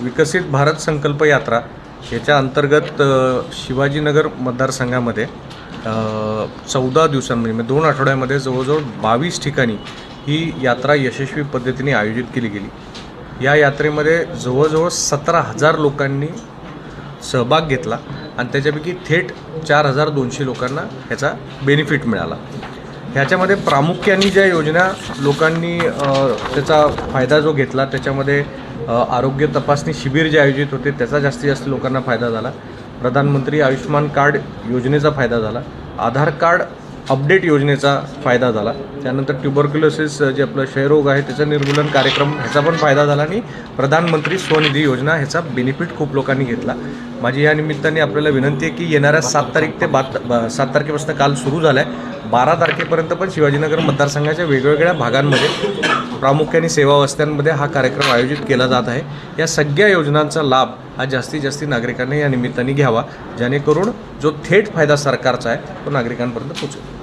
विकसित भारत संकल्प यात्रा याच्या अंतर्गत शिवाजीनगर मतदारसंघामध्ये चौदा दिवसांमध्ये म्हणजे दोन आठवड्यामध्ये जवळजवळ बावीस ठिकाणी ही यात्रा यशस्वी पद्धतीने आयोजित केली गेली. या यात्रेमध्ये जवळजवळ सतरा हजार लोकांनी सहभाग घेतला आणि त्याच्यापैकी थेट चार हजार दोनशे लोकांना ह्याचा बेनिफिट मिळाला. ह्याच्यामध्ये प्रामुख्याने ज्या योजना लोकांनी त्याचा फायदा जो घेतला त्याच्यामध्ये आरोग्य तपासणी शिबिर जे आयोजित होते त्याचा जास्तीत जास्त लोकांना फायदा झाला. प्रधानमंत्री आयुष्यमान कार्ड योजनेचा फायदा झाला. आधार कार्ड अपडेट योजनेचा फायदा झाला. त्यानंतर ट्युबरक्युलोसिस जे आपलं क्षयरोग आहे त्याचं निर्मूलन कार्यक्रम ह्याचा पण फायदा झाला आणि प्रधानमंत्री स्वनिधी योजना ह्याचा बेनिफिट खूप लोकांनी घेतला. माझी या निमित्ताने आपल्याला विनंती आहे की येणाऱ्या सात तारीख ते बात सात तारखेपासून काल सुरू झाला आहे बारा तारखेपर्यंत पण शिवाजीनगर मतदारसंघाच्या वेगवेगळ्या भागांमध्ये प्रामुख्याने सेवा वस्त्यांमध्ये हा कार्यक्रम आयोजित केला जात आहे. या सगळ्या योजनांचा लाभ हा जास्तीत जास्त नागरिकांनी या निमित्ताने घ्यावा जेणेकरून जो थेट फायदा सरकारचा आहे तो नागरिकांपर्यंत पोचेल